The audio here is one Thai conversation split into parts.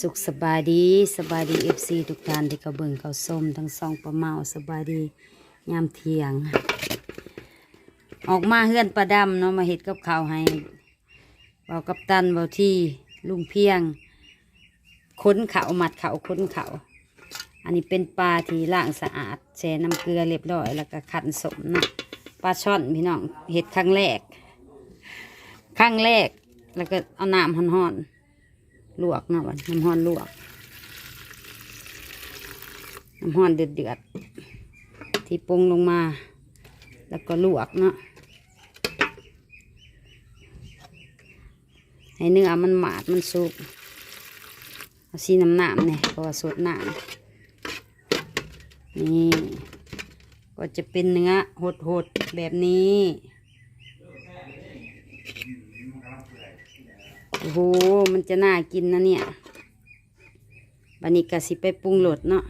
สุขสบายดีสบายดีเอฟซีทุกท่านที่เขาเบิ่งเขาส้มทั้งสองประเมาสบายดียามเที่ยง ออกมาเฮือนประดำเนาะมาเห็ดกับข้าวให้เบากับตันเบาที่ลุงเพียงค้นเขาหมัดเขาค้นเขาอันนี้เป็นปลาที่ล้างสะอาดแช่น้ำเกลือเรียบร้อยแล้วก็ขันสมนะปลาช่อนพี่น้องเห็ดครั้งแรกครั้งแรกแล้วก็เอาน้ำห่อนๆ ลวกเนาะวันน้ำห้อนลวก น้ำห้อนเดือดเดือดๆที่ปรุงลงมา แล้วก็ลวกเนาะให้เนื้อมันหมาดมันสุกเอาซีน้ำหนามเนี่ยเพราะว่าสดหน้ำนี่ ก็จะเป็นเนื้อหดๆแบบนี้ โอ้โห มันจะน่ากินนะเนี่ยบันนี้กะสิไปปรุงรสเนาะ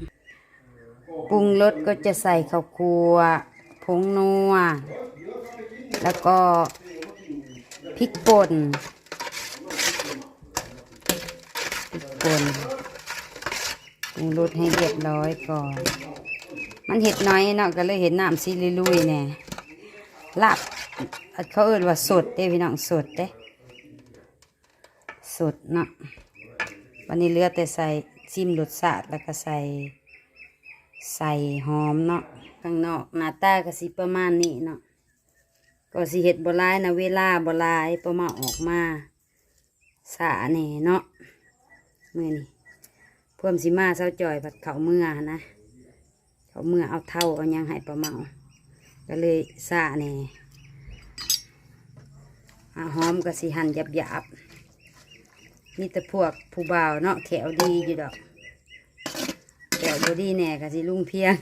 ปรุงรสก็จะใส่ข้าวคั่วผงนัว แล้วก็พริกป่น พริกป่น ปรุงรสให้เรียบร้อยก่อน มันเห็ดน้อยเนาะก็เลยเห็นน้ำซีลุยๆแน่ลาบเขาเอิ้นว่าสดเด้พี่น้องสดเด้ สดเนาะวันนี้เหลือแต่ใส่ซิมรสชาติแล้วก็ใส่ใส่หอมเนาะข้างนอกหน้าตาก็สิประมาณนี้เนาะก็สิเห็ดบลายนะเวลาบลายประมาออกมาสาแน่เนาะมื่อนี้เพิ่มสิมาเศร้าจ่อยผัดเขาเมื่อนะเขาเมื่อเอาเท่าเอายังให้ประเมา ก็เลยสาแน่หอมก็สิหั่นหยาบๆ มีแต่พวกผู้บ่าวเนาะแขวดีอยู่ดอกแขวบดีแน่ก็สิลุงเพียง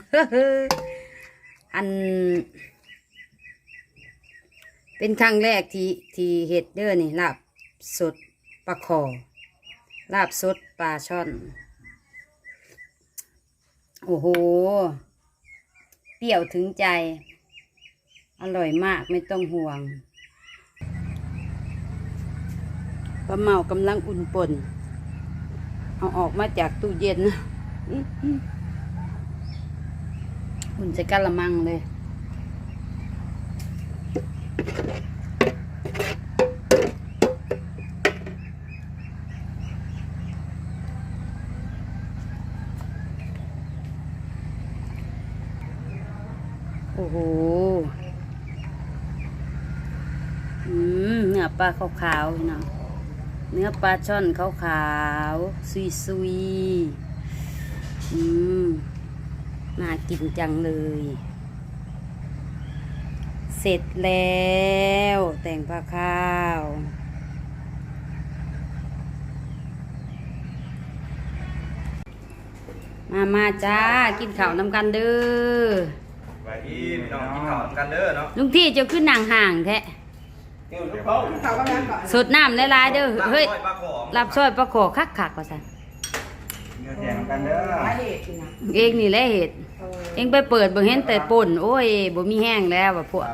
อัน เป็นครั้งแรกที่ที่เห็ดเด้อนี่ลาบสดปลาคอลาบสดปลาช่อน โอ้โห เปรี้ยวถึงใจ อร่อยมากไม่ต้องห่วง ปลาเมากำลังอุ่นป่นเอาออกมาจากตู้เย็นนะอุ่นใส่กะละมังเลยโอ้โห อืมเนื้อปลาขาวๆพี่น้อง เนื้อปลาช่อนขาวขาวๆซุยซุยๆอืมน่ากินจังเลย เสร็จแล้ว แต่งปลาข้าว มามาจ้า กินข้าวนำกันเด้อไปอีพี่น้องกินข้าวกันเด้อเนาะลุงที่เจะขึ้นนางห่างแท้ เดี๋ยวเขาสดน้ำหลายๆเด้อเฮ้ยปลาของรับซอยประโขอคักคักๆว่าสันเนื้อแดงกันเด้อเองนี่แหละเหตุเองไปเปิดบ่เห็นแต่ป่นโอ้ยบ่มีแห้งแล้วว่าพวก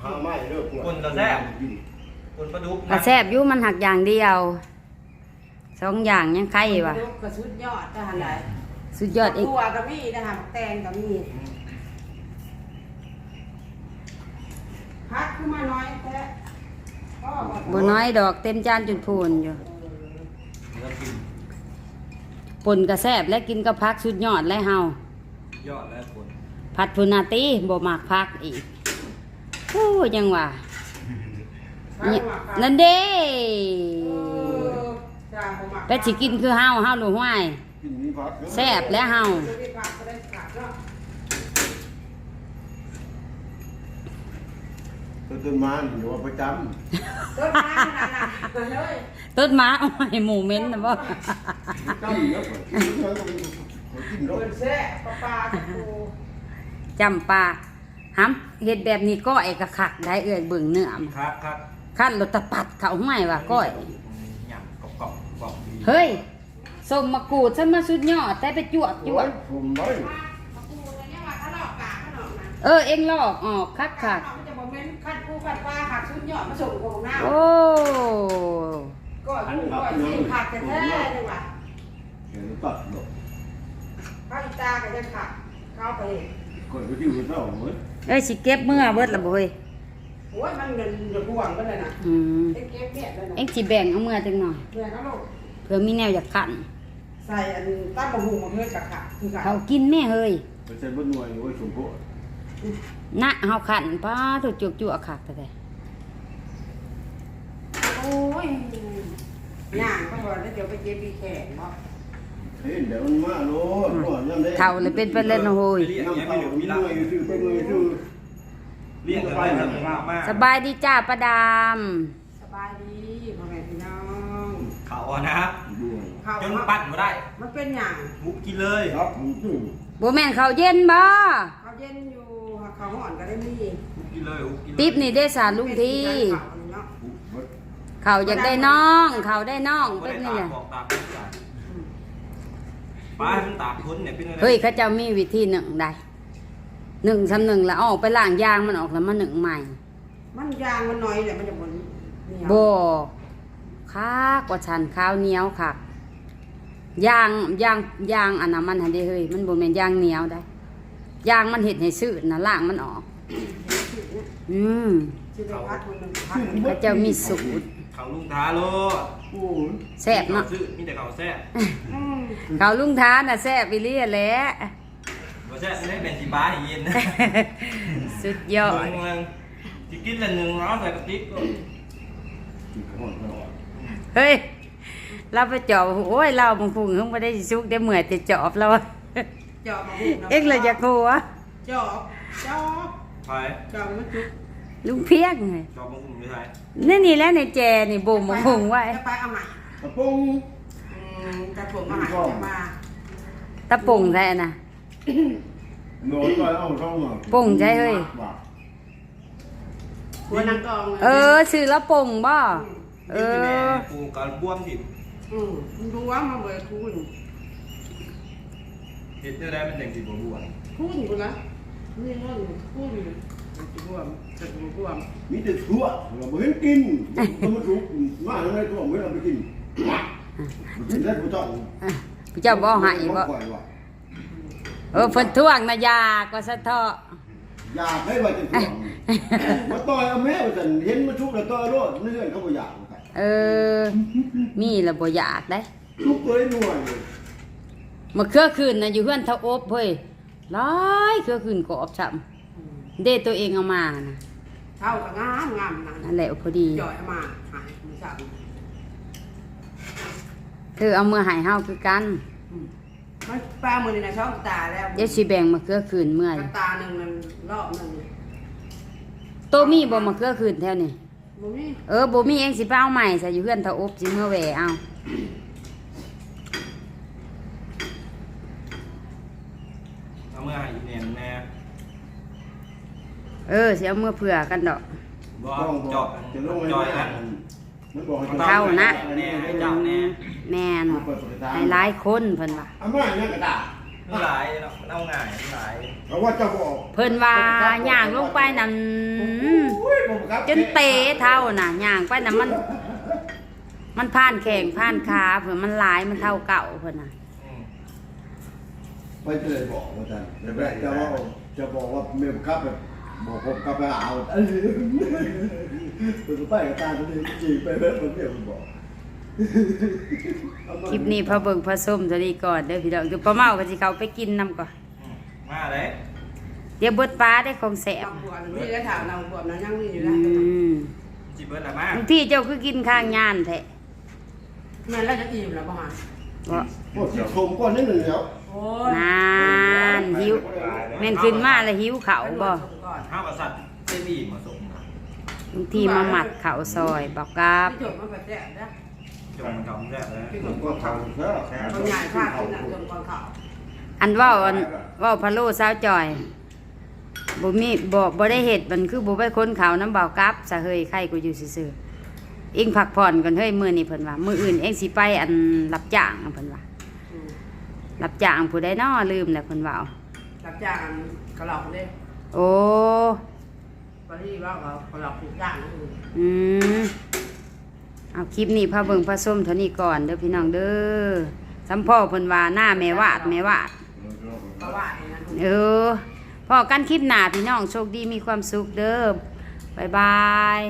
ข้าวไม้เลิกคุณกระแซ่บคุณปลาดุกกระแซบอยู่มันหักอย่างเดียวสองอย่างยังไข่วะกระสุดยอดทหารไหนสุดยอดเองตัวกระมี่ทหารแตงกระมี่พักขึ้นมาน้อยแท้ก็ บอกบ่น้อยดอกเต็มจานจุดพูนอยู่เนื้อกินป่นกระแซบและกินกับพักสุดยอดและเฮายอดแล้วคุณผัดพุนาตีบ่มากพักอีกโอ้ยังว่าพักเนี่ยหมักนั่นเด้เออจ้าผมหมักไปสิกินคือเฮาเฮาหนูห้วยกินนี้พักแซบและเฮา จะได้ผักก็ได้ผักเนาะต้นไม้อยู่ว่าประจต้นไม้ขนาดนั้นเลยต้นไม้เอาให้หมูเม้นนะบ่ำจำแล้วกินรเปิถดแซ่ปลาปลาตะปูจำปาหำเฮ็ดแบบนี้ก้อยกะคักได้เอื้อยเบิ่งเนื้อมันครับครับขั้นรถตะปัดเขาห้วยว่าก้อยยำกรอบกรอบกรอบดีเฮ้ยส้มมะกรูดฉันมาสุดยอดแต่ไปจวกจวกผมไว้ตะปูเนี่ยว่าถ้าหลอกกาขนมนะเออเอ็งลอกออกคักคักมันจะบอกเป็นขั้นปูขั้นปลาขัดชุดยอดมาส่งของหน้าโอ้ก็ยุ่งก็ยิ่งขัดแต่แท้เลยว่ะเห็นตัดดอกข้าวอีตาก็จะขับเข้าไปก่อนไปที่หัวเจ้าเหมือนเอ้ยสิเก็บเมื่อเบิดละบ่เฮ้ยโอ้ยมันเงินเดือดห่วงก็เลยนะอืมเก็บเนี่ยเลยนะเอ็งสิแบ่งเอาเมื่อจังหน่อยเพื่อนเขาลูกเผื่อมีแนวอยากขันใส่อันตั้มบะหุงมาเพื่อนกับขับคือขับเขากินแม่เฮ้ยไปใช้บนหน่วยไว้ชมพู่ นะเฮาขันป้าถูกจุกจุกคักแต่แต่โอ้ยย่างก็พอแล้วเดี๋ยวไปเจ็บปีแขนเนาะเห็นเดี๋ยวมันมาโลดก่อนยังได้เท่าเลยเป็นไปเล่นโอ้โหยน้ำเต่ามีหน่วยซื้อไปหน่วยซื้อเรียกกันไปทำมากมากสบายดีจ้าประดามสบายดีพ่อแม่พี่น้องเขาอะนะครับด้วยข้าวจนปั่นมาได้ มันเป็นอย่างมุกกินเลยครับผมซื้อบ่แม่นเขาวเย็นบ่เขาเย็นอยู่เขาห่อนก็ได้มีมุกกินเลยมุกกินเลยติ๊บนี่ได้สารลุงทีเป็นการเผาเนาะเขาอยากได้น้อง เขาได้น้องไม่เป็นได้นี่ตาแหกละบอกตากคนตากป้าให้มันตากคนเนี่ยเป็นอะไรเฮ้ยเขาเจะมีวิธีหนึ่งได้หนึ่งสำหนึ่งแล้วเอาออกไปล้างยางมันออกแล้วมาหนึ่งใหม่ มันยางมันน้อยแหละมันจะบนเหนียวบ่ค้ากว่าฉันข้าวเหนียวค่ะยางยางยางอันนั้นมันหันได้เฮ้ยมันบ่แม่นยางเหนียวได้ ยางมันเห็ดให้ซื่อนะล่างมันออก อืมชื่อไปพัดคนหนึ่งพัดเขาเจ้ามีสูตรเขาลุงท้าโลดโอ้ยแซ่บเนาะซื้อมีแต่เขาแซ่บอืมเขาลุงท้าน่ะแซ่บไปเรื่อยแหล้วบ่แซ่บไม่ได้เป็นสีบ้าให้เย็นนะสุดยอดเมืองที่กินละหนึ่งเนาะใส่กระติกก็กินข้าวตลอดเฮ้ยเราไปจอบโอ้ยเราบางพุงเขาไม่ได้สุกได้เหมือนแต่จอบเรา จอบมาหุงเอ็กเลยจะกลัวจอบจอบไปจอบมันจุกลุงเพียงไงจอบมังคุดไม่ใช่นี่นี่แหล้วในแจนี่บ่มบางพุงไว้จะไปเอาใหม่กระปุงอืมแต่ผมมาหาจะมาตะปุ่งแท้น่ะโดนไปเอาช่องมาปุ้งใจเฮ้ยหัวนางกองเออซื้อแล้วปุ่งบ่เอกินอยู่แน่อปูกระบวมดิอืมดูว่ามาเบิดคุณ เห็ดได้เป็นแดงสีบวมคุณกูนะนี่เงินคุณจะรวมจะรวมมีแต่ทั่วเราไม่เห็นกินมันมาถูกมาทำไมทั่วไม่เราไปกินกินได้ผู้ต้องพี่เจ้าบ่ใหายบ่เออเพิ่นท่วงนะยากว่าซะเถาะอยากให้ว่าจะทั่วมาต่อยเอาแม่ว่าจะเห็นมาทุกแล้วต่อยรถเนื่อนเขาบ่อยากเออ มีแล้วบ่อยากได้ทุกตัวได้หน่วย เมื่อคืนคืนน่ะอยู่เฮือนเท่าอบเฮ้ยหลายคือคืนกอบซ้ำเด้ตัวเองเอามานะเท่ากับงามงามนะนั่นแหละพอดีจ่อยเอามาหายมือสั่งเธอเอามือใหายเฮาคือกันมันปลามือนี่นะช่องตาแล้วเดี๋ยวสิแบ่งมาเกือคืนเมื่อยตาหนึ่งมันรอบหนึ่งโตมีบ่มาเกือคืนแถวนี้บ่มีเออบ่มีเองสิไปเอาใหม่ใส่อยู่เฮือนเท่าอบสิเมื่อแหวเอา เอาเมื่อให้แน่แน่เออสิเอามือเผื่อกันดอก บ่ต้องจอบจะลงจอยกันมันบอกให้เข้านะ แน่ให้เจ้าแน่แม่นเปิดประตูให้หลายคนเพิ่นว่าอาม่าเนี่ยกระดาษมันหลายเนาะมันเอาง่ายมันหลายเพราะว่าเจ้าบอกเพิ่นว่าย่างลงไปนั่นจนเตะเท่าน่ะย่างไปน่ะมัน มันผ่านแข้งผ่านขาเพิ่นมันหลายมันเท่าเก่าเพิ่นน่ะ อืมไม่เคยบอกว่าจะจะบอกจะว่าจะบอกว่าเมมครับแบบบอกผมกลับไปเอาเออเป็นไปกับตาตัวนี้จีไปแล้วคนเดียวบอกคลิปนี้พอเบิ่งพอส้มเท่านี้ก่อนเด้อพี่น้องคือป้าเมาก็สิเข้าไปกินนํก่อนอืมมาเลยเดี๋ยวเบิดปลาได้ของแสบนางบวชนี่ก็ถามนางบวชนะยังมีอยู่อืนะมจิบเบิร์ดละมาบางทีเจ้าคือกินข้างงานแท้แม่แล้วจะอิ่มแล้วประ มาณบ่โอ้ชมก้อนนิดหนึ่งแล้วโอ้ยนานหิวแม่นขึ้นมาแล้วหิวเขาบ่ ห้าวกษัตเต็มอิ่มาส่งนะบางทีมาหมัดเขาซอยบอกกับไม่จบมันแบบแจ๊นะจงมันทำแซ่บเลยพี่จบก็ก่อนทำเขาแค่คนใหญ่ภาคขึ้นอะจนก่อนเขาอันเว้าอันเว้าพะโล้สาวจอยบ่มีบ่บ่ได้เฮ็ดมันคือบ่ไปค้นเขาน้ำเบากับซะเฮยใครกูอยู่ซื่อๆ เองพักผ่อนก่อนเฮ้ยมื้อนี้เพิ่นว่ามื้ออื่นเองสิไปอันรับจ้างเพิ่นว่าอืมรับจ้างผู้ใดน้อลืมแล้วเพิ่นว่าเอารับจ้างกระหลอกเลยโอ้ตอนนี้ว่าเขากระหลอกถูกจ้างนี่อืมเอาคลิปนี้พาเบิ่งพาส้มเท่านี้ก่อนเด้อพี่น้องเด้อสัมพ่อเพิ่นว่าหน้าแม่วาดแม่วาดประวัตินะเออพอกันคลิปหน้าพี่น้องโชคดีมีความสุขเด้อบ๊ายบาย